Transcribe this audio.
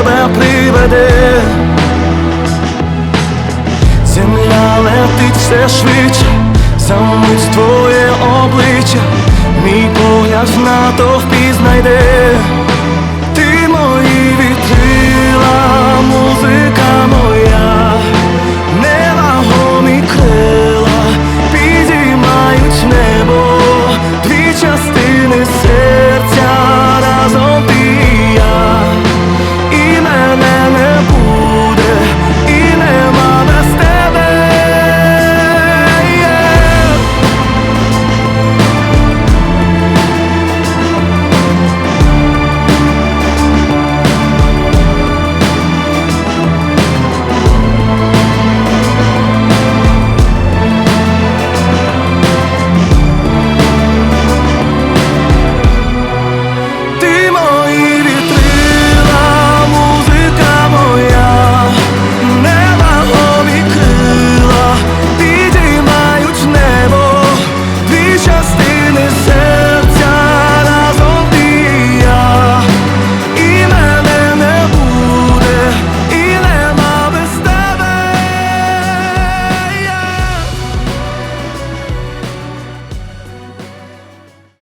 тебе приведе. Земля летить все швидше, замить твоє обличчя, мій погляд на то знайде.